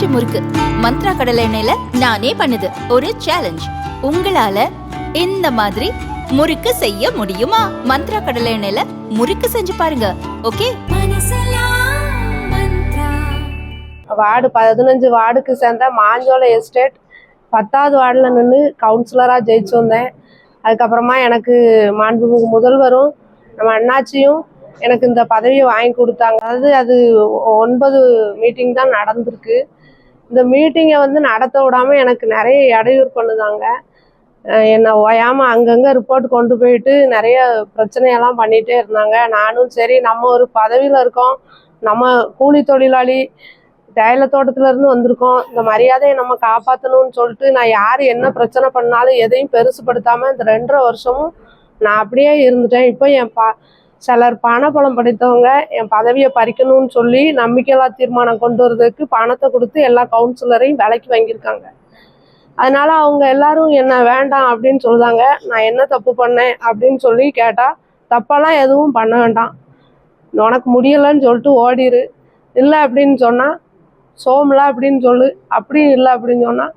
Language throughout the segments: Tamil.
பஞ்சு முறுக்கு. மந்த்ரா கடலை எண்ணெயில நானே பண்ணுது. ஒரு சேலஞ்ச் உங்களால இந்த மாதிரி முறுக்கு செய்ய முடியுமா? மந்த்ரா கடலை எண்ணெயில முறுக்கு செஞ்சு பாருங்க. ஓகே? வார்டு பதினஞ்சு வார்டுக்கு சேர்ந்த மாஞ்சோலை எஸ்டேட் பத்தாவது வார்டில் நின்று கவுன்சிலராக ஜெயிச்சு வந்தேன். அதுக்கப்புறமா எனக்கு மாண்புமிகு முதல்வரும் நம்ம அண்ணாச்சியும் எனக்கு இந்த பதவியை வாங்கி கொடுத்தாங்க. அதாவது அது ஒன்பது மீட்டிங் தான் நடந்திருக்கு. இந்த மீட்டிங்கை வந்து நடத்த விடாமல் எனக்கு நிறைய இடையூறு பண்ணுதாங்க. என்னை ஓயாமல் அங்கங்கே ரிப்போர்ட் கொண்டு போயிட்டு நிறைய பிரச்சனையெல்லாம் பண்ணிகிட்டே இருந்தாங்க. நானும் சரி நம்ம ஒரு பதவியில் இருக்கோம். நம்ம கூலி தொழிலாளி தேயிலை தோட்டத்துலேருந்து வந்திருக்கோம். இந்த மரியாதையை நம்ம காப்பாற்றணும்னு சொல்லிட்டு நான் யார் என்ன பிரச்சனை பண்ணாலும் எதையும் பெருசுப்படுத்தாமல் இந்த ரெண்டரை வருஷமும் நான் அப்படியே இருந்துட்டேன். இப்போ என் பா சிலர் பணபலம் படைத்தவங்க என் பதவியை பறிக்கணும்னு சொல்லி நம்பிக்கையில்லா தீர்மானம் கொண்டு வரதுக்கு பணத்தை கொடுத்து எல்லா கவுன்சிலரையும் விலைக்கு வாங்கியிருக்காங்க. அதனால அவங்க எல்லாரும் என்ன வேண்டாம் அப்படின்னு சொல்லுதாங்க நான் என்ன தப்பு பண்ணேன் அப்படின்னு சொல்லி கேட்டால் தப்பெல்லாம் எதுவும் பண்ண வேண்டாம். உனக்கு முடியலைன்னு சொல்லிட்டு ஓடிரு. இல்லை அப்படின்னு சொன்னால் சோம்ல அப்படின்னு சொல்லு. அப்படி இல்லை அப்படின்னு சொன்னால்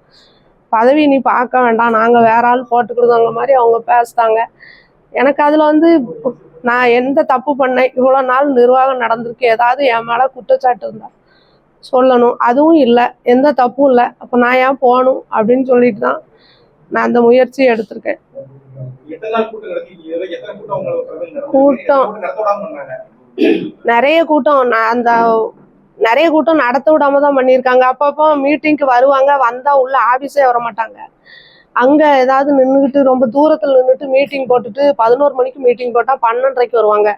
பதவி நீ பார்க்க வேண்டாம். நாங்கள் வேற ஆள் போட்டுக்கிடுதோங்க மாதிரி அவங்க பேசுதாங்க எனக்கு அதில் வந்து நான் எந்த தப்பு பண்ணேன்? இவ்வளோ நாள் நிர்வாகம் நடந்திருக்கு. ஏதாவது என் மேலே குற்றச்சாட்டு இருந்தா சொல்லணும். அதுவும் இல்லை. எந்த தப்பும் இல்லை. அப்போ நான் ஏன் போகணும்? அப்படின்னு சொல்லிட்டு தான் நான் அந்த முயற்சியை எடுத்திருக்கேன். கூட்டம். நிறைய கூட்டம். நான் அந்த நிறைய கூட்டம் நடத்த விடாம தான் பண்ணியிருக்காங்க. அப்பப்போ மீட்டிங்க்கு வருவாங்க. வந்தா உள்ள ஆபீஸே வர மாட்டாங்க. அங்க ஏதாவது நின்றுக்கிட்டு ரொம்ப தூரத்துல நின்றுட்டு மீட்டிங் போட்டுட்டு பதினோரு மணிக்கு மீட்டிங் போட்டா பன்னெண்டரைக்கு வருவாங்க.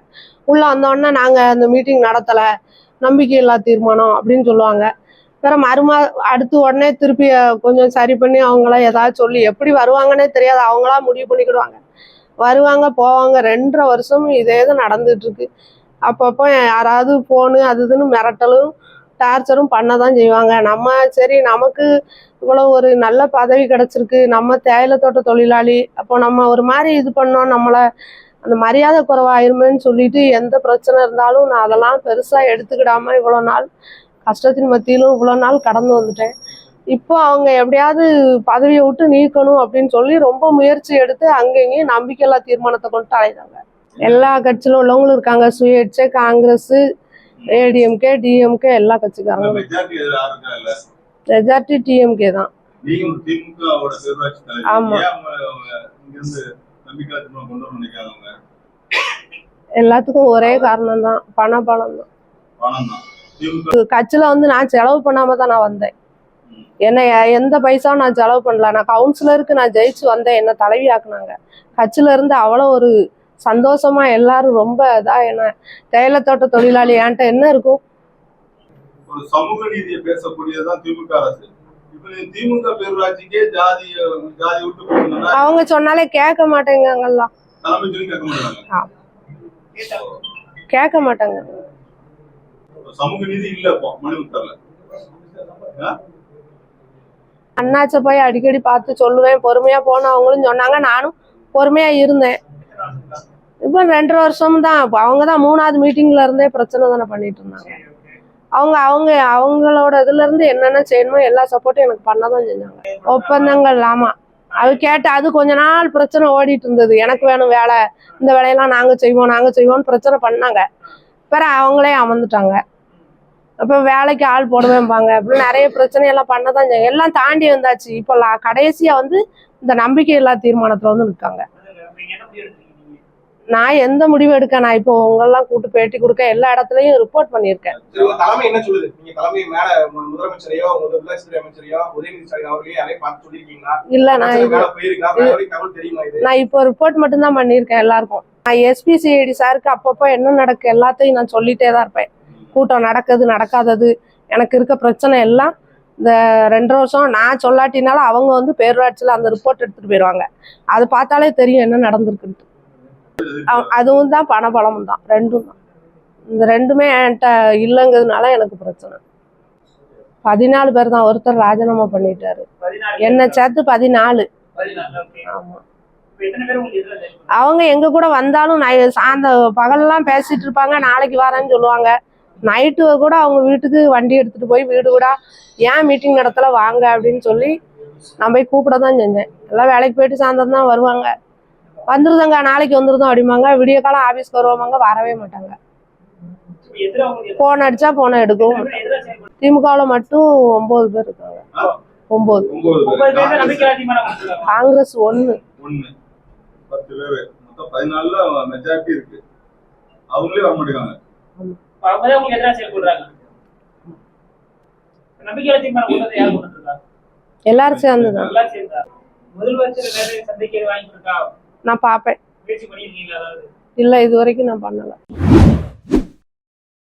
உள்ள வந்தோடனே நாங்க அந்த மீட்டிங் நடத்தல. நம்பிக்கையில்லா தீர்மானம் அப்படின்னு சொல்லுவாங்க. வேற மறுமா அடுத்து உடனே திருப்பி கொஞ்சம் சரி பண்ணி அவங்கள ஏதாவது சொல்லி எப்படி வருவாங்கன்னே தெரியாது. அவங்களா முடிவு பண்ணிக்கிடுவாங்க. வருவாங்க போவாங்க. ரெண்டரை வருஷமும் இதே தான் நடந்துட்டு இருக்கு. அப்பப்போ யாராவது ஃபோனு அது இதுன்னு மிரட்டலும் டார்ச்சரும் பண்ண தான் செய்வாங்க. நம்ம சரி நமக்கு இவ்வளோ ஒரு நல்ல பதவி கிடச்சிருக்கு. நம்ம தேயிலை தோட்ட தொழிலாளி. அப்போ நம்ம ஒரு மாதிரி இது பண்ணோம். நம்மளை அந்த மரியாதை குறைவாயிருமேன்னு சொல்லிட்டு எந்த பிரச்சனை இருந்தாலும் நான் அதெல்லாம் பெருசாக எடுத்துக்கிடாம இவ்வளோ நாள் கஷ்டத்தின் மத்தியிலும் இவ்வளோ நாள் கடந்து வந்துட்டேன். இப்போ அவங்க எப்படியாவது பதவியை விட்டு நீக்கணும் அப்படின்னு சொல்லி ரொம்ப முயற்சி எடுத்து அங்கங்கேயும் நம்பிக்கையில்லா தீர்மானத்தை கொண்டு அலைதாங்க எல்லா கட்சியிலும் உள்ளவங்களும் இருக்காங்க. சுயேட்சை காங்கிரஸ் ஏடிஎம்கே டிஎம்கே எல்லா கட்சிக்காரங்களும். மெஜாரிட்டி டிஎம்கே தான். ஆமா. எல்லாத்துக்கும் ஒரே காரணம் தான். பண பலம் தான் பணம் தான் கட்சியில வந்து நான் செலவு பண்ணாம தான் நான் வந்தேன். என்ன எந்த பைசாவும் நான் செலவு பண்ணல. நான் கவுன்சிலருக்கு நான் ஜெயிச்சு வந்தேன். என்ன தலைவி ஆக்குனாங்க கட்சியில இருந்து அவ்வளோ ஒரு சந்தோஷமா எல்லாரும் ரொம்ப இதா என்ன தேயிலை தோட்ட தொழிலாளி என்கிட்ட என்ன இருக்கும்? ஒரு சமூக நீதியை பேசக்கூடியதுதான் திமுக அரசு. திமுக பேரூராட்சிக்கே ஜாதி ஜாதி விட்டு அவங்க சொன்னாலே கேட்க சொல்லி கேட்க மாட்டாங்க. சமூக நீதி இல்ல அண்ணாச்ச போய் அடிக்கடி பார்த்து சொல்லுவேன் பொறுமையா போன அவங்களும் சொன்னாங்க நானும் பொறுமையா இருந்தேன். இப்போ ரெண்டரை வருஷம் தான். இப்போ அவங்க தான் மூணாவது மீட்டிங்ல இருந்தே பிரச்சனை தானே பண்ணிட்டு இருந்தாங்க. அவங்க அவங்க அவங்களோட இதுல இருந்து என்னென்ன செய்யணுமோ எல்லா சப்போர்ட்டும் எனக்கு பண்ணதான் செஞ்சாங்க. ஒப்பந்தங்கள் ஆமா. அது கேட்டு அது கொஞ்ச நாள் பிரச்சனை ஓடிட்டு இருந்தது. எனக்கு வேணும் வேலை. இந்த வேலையெல்லாம் நாங்க செய்வோம் நாங்க செய்வோம்னு பிரச்சனை பண்ணாங்க. பிறகு அவங்களே அமர்ந்துட்டாங்க. அப்போ வேலைக்கு ஆள் போடுவேன்பாங்க அப்படி நிறைய பிரச்சனையெல்லாம் பண்ணதான் செய்யும் எல்லாம் தாண்டி வந்தாச்சு. இப்போ லா- கடைசியா வந்து இந்த நம்பிக்கை இல்லா தீர்மானத்துல வந்து நிற்காங்க நான் எந்த முடிவு எடுக்க நான் இப்போ உங்களெல்லாம் கூட்டு பேட்டி கொடுக்க எல்லா இடத்துலயும் ரிப்போர்ட் பண்ணியிருக்கேன். இல்ல நான் நான் இப்போ ரிப்போர்ட் மட்டும்தான் பண்ணியிருக்கேன் எல்லாருக்கும். நான் எஸ்பிசிஐடி சாருக்கு அப்பப்போ என்ன நடக்கு எல்லாத்தையும் நான் சொல்லிட்டே தான் இருப்பேன். கூட்டம் நடக்குது நடக்காதது எனக்கு இருக்க பிரச்சனை எல்லாம் இந்த ரெண்டு வருஷம் நான் சொல்லாட்டினாலும் அவங்க வந்து பேரூராட்சியில் அந்த ரிப்போர்ட் எடுத்துட்டு போயிடுவாங்க அது பார்த்தாலே தெரியும் என்ன நடந்திருக்குன்ட்டு. அதுவும் தான் பண பலமும் தான். ரெண்டும் தான். இந்த ரெண்டுமே என்கிட்ட இல்லைங்கிறதுனால எனக்கு பிரச்சனை. பதினாலு பேர் தான். ஒருத்தர் ராஜினாமா பண்ணிட்டாரு. என்ன சேர்த்து பதினாலு. ஆமா. அவங்க எங்க கூட வந்தாலும் சாயந்த பகல்லாம் பேசிட்டு இருப்பாங்க. நாளைக்கு வரேன்னு சொல்லுவாங்க. நைட்டு கூட அவங்க வீட்டுக்கு வண்டி எடுத்துட்டு போய் வீடு கூட ஏன் மீட்டிங் நடத்தல வாங்க அப்படின்னு சொல்லி நான் போய் கூப்பிட தான் செஞ்சேன். எல்லாம் வேலைக்கு போயிட்டு சாயந்தரம் தான் வருவாங்க. வந்துருதங்க நாளைக்கு வந்துருதோம் அப்படிம்பாங்க. விடிய காலம் ஆஃபீஸ்க்கு வருவாங்க வரவே மாட்டாங்க. போன் அடிச்சா போனை எடுக்கவும் திமுகவில் மட்டும் ஒன்பது பேர் இருக்காங்க. ஒன்பது. காங்கிரஸ் ஒன்று எல்லாரும் சேர்ந்துதான். முதல்வர் நான் பார்ப்பேன் இல்லை இது வரைக்கும் நான் பண்ணலை.